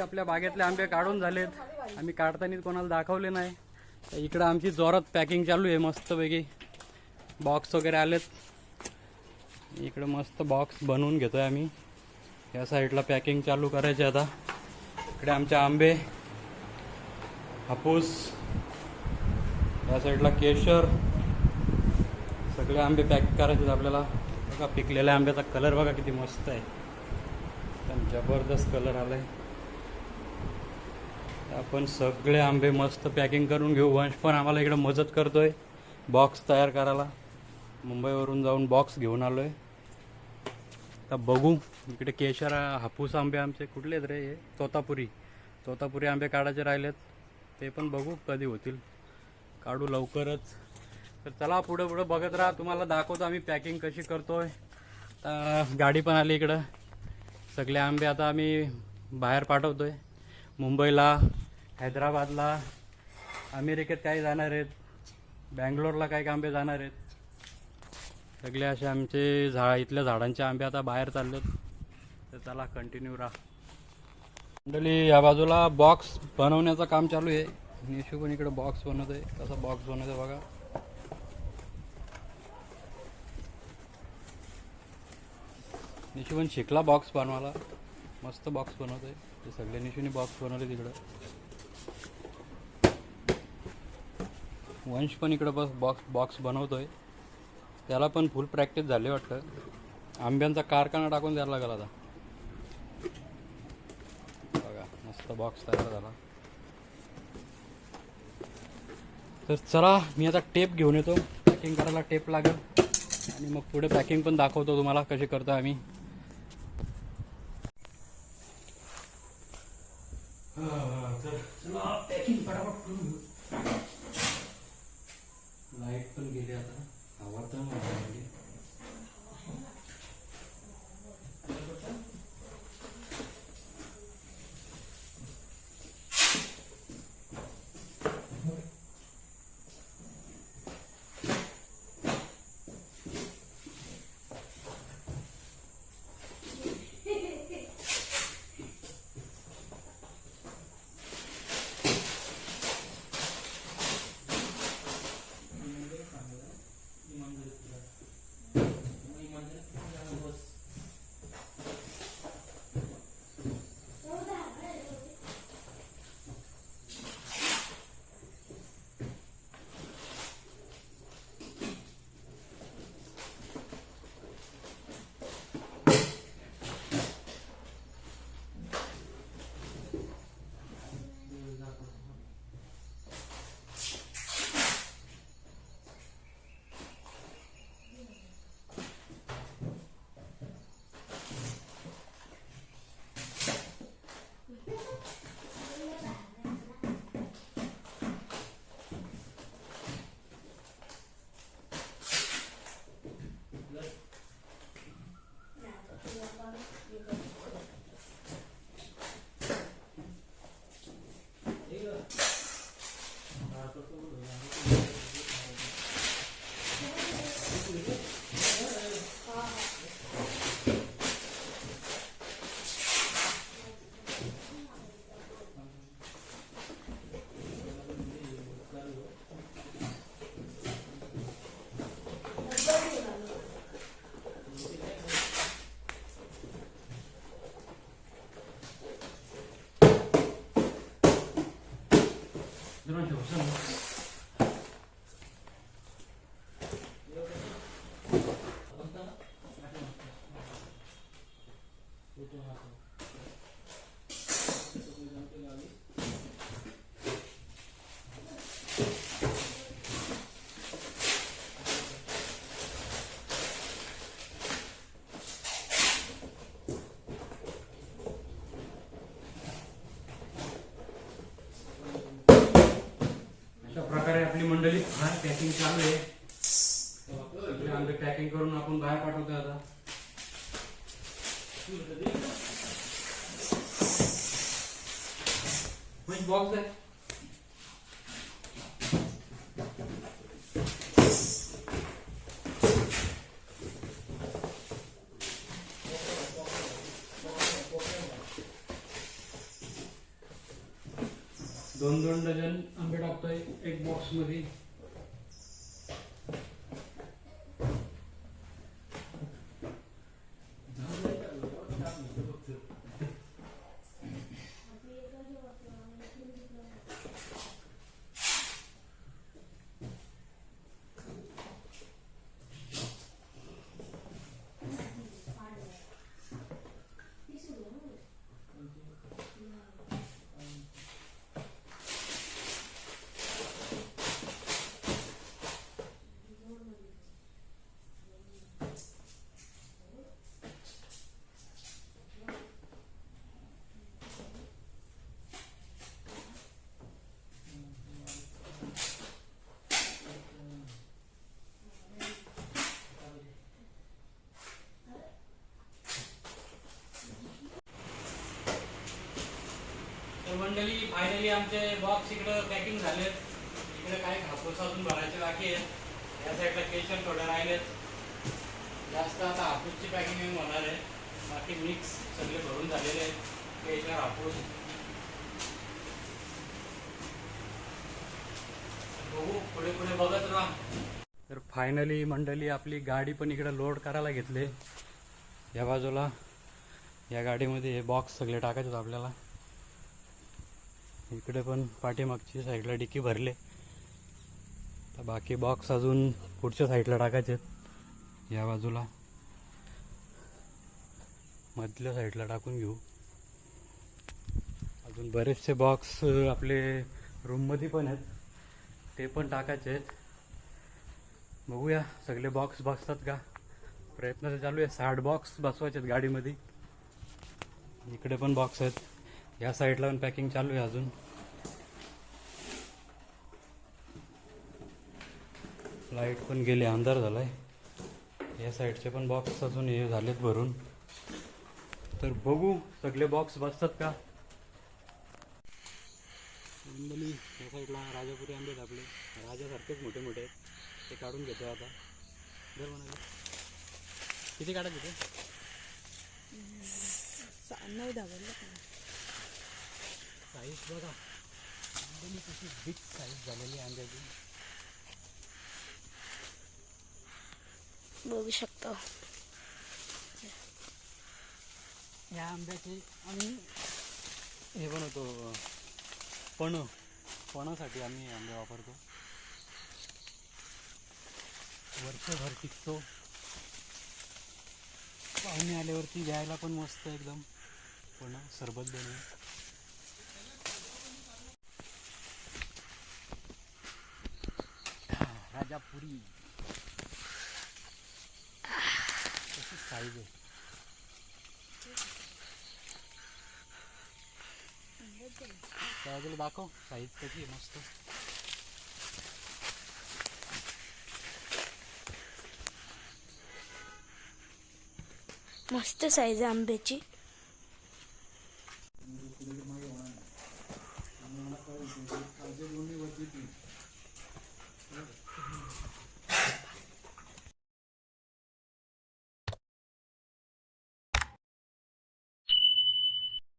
आपल्या बागेतले आंबे काढून झालेत. आम्ही काढताना कोणाला दाखवले नाही. तर इकडं आमची जोरात पॅकिंग चालू आहे मस्तपैकी. बॉक्स वगैरे आलेत. इकडं मस्त बॉक्स बनवून घेतोय आम्ही. या साईडला पॅकिंग चालू करायचे आता. इकडे आमचे आंबे हापूस या साईडला केशर. सगळे आंबे पॅक करायचे आहेत आपल्याला. बघा पिकलेल्या आंब्याचा कलर बघा किती मस्त आहे. एकदम जबरदस्त कलर आलाय. आपण सगळे आंबे मस्त पॅकिंग करून घेऊ. वंश पण आम्हाला इकडं मदत करतोय. बॉक्स तयार करायला. मुंबईवरून जाऊन बॉक्स घेऊन आलोय. आता बघू. इकडे केशर हापूस आंबे आमचे कुठले आहेत रे? हे तोतापुरी. तोतापुरी आंबे काढायचे राहिलेत. ते पण बघू कधी होतील. काढू लवकरच. तर चला पुढं पुढं बघत राहा. तुम्हाला दाखवतो आम्ही पॅकिंग कशी करतोय. आता गाडी पण आली इकडं. सगळे आंबे आता आम्ही बाहेर पाठवतोय. मुंबईला हैदराबादला अमेरिकेत काही जाणार आहेत बँगलोरला काही आंबे जाणार आहेत. सगळे असे आमचे झा इथल्या झाडांचे आंबे आता बाहेर चाललेत. तर चला कंटिन्यू राहा. मंडळी या बाजूला बॉक्स बनवण्याचं काम चालू आहे. निशू पण इकडे बॉक्स बनवतोय. कसा बॉक्स बनवतोय बघा. निशू पण शिकला बॉक्स बनवायला. मस्त बॉक्स बनवतोय. ते सगळे निशूने बॉक्स बनवले तिकडं. वंश पण इकडं बस बॉक्स बॉक्स बनवतो आहे त्याला पण फुल प्रॅक्टिस झाली वाटतं. आंब्यांचा कारखाना टाकून द्यायला लागला आता. बघा मस्त बॉक्स तयार झाला. तर चला मी आता टेप घेऊन येतो. पॅकिंग करायला टेप लागेल. आणि मग पुढे पॅकिंग पण दाखवतो तुम्हाला कशी करतो आम्ही. 이런게없吗. मंडळी बाहेर पॅकिंग चालू आहे. सगळे आंबे पॅकिंग करून आपण बाहेर पाठवतो आता. बॉक्स आहे? दोन दोन डझन आंबे टाकतोय एक बॉक्स तर मंडळी फायनली आमचे बॉक्स इकडं पॅकिंग झालेत. इकडे काय हापूस अजून भरायचे बाकी आहेत. या साईडला केशर थोडे राहिलेत. जास्त आता हापूसची पॅकिंग होणार आहे. बाकी मिक्स सगळे भरून झालेले आहेत. केशर हापूस. बघू पुढे पुढे बघत राहा. तर फायनली मंडळी आपली गाडी पण इकडं लोड करायला घेतले. या बाजूला. या गाडीमध्ये हे बॉक्स सगळे टाकायचे आपल्याला. इकडे पण पाठीमागची साईडला डिकी भरले. तर बाकी बॉक्स अजून पुढच्या साईडला टाकायचे आहेत. या बाजूला. मधल्या साईडला टाकून घेऊ. अजून बरेचसे बॉक्स आपले रूममध्ये पण आहेत. ते पण टाकायचे आहेत. बघूया सगळे बॉक्स बसतात का? प्रयत्न तर चालू आहे साठ बॉक्स बसवायचे आहेत गाडीमध्ये. इकडे पण बॉक्स आहेत. या साईडला पण पॅकिंग चालू आहे अजून. लाइट पण गेली अंधार झालाय. या साईडचे पण बॉक्स अजून हे झालेत भरून. तर बघू सगळे बॉक्स बसतात का? मंडळी या साईडला राजापुरी आंबे आपले राजासारखेच मोठे मोठे आहेत. ते काढून घेतो आता. दर म्हणाले किती काढायचे ते? नाही दाबलं साईज बघा. एकदम कशी बिग साईज झालेली आंब्याची बघू शकतो. या आंब्याचे आम्ही हे बनवतो पण पणासाठी आम्ही आंबे वापरतो. वर्षभर टिकतो. पाहुणे आल्यावरती घ्यायला पण मस्त एकदम. पण सरबत बनवून ताजा पुरी. कशी साईज आहे? बाजूला दाखव. मस्त. मस्त साइज़ आहे बेची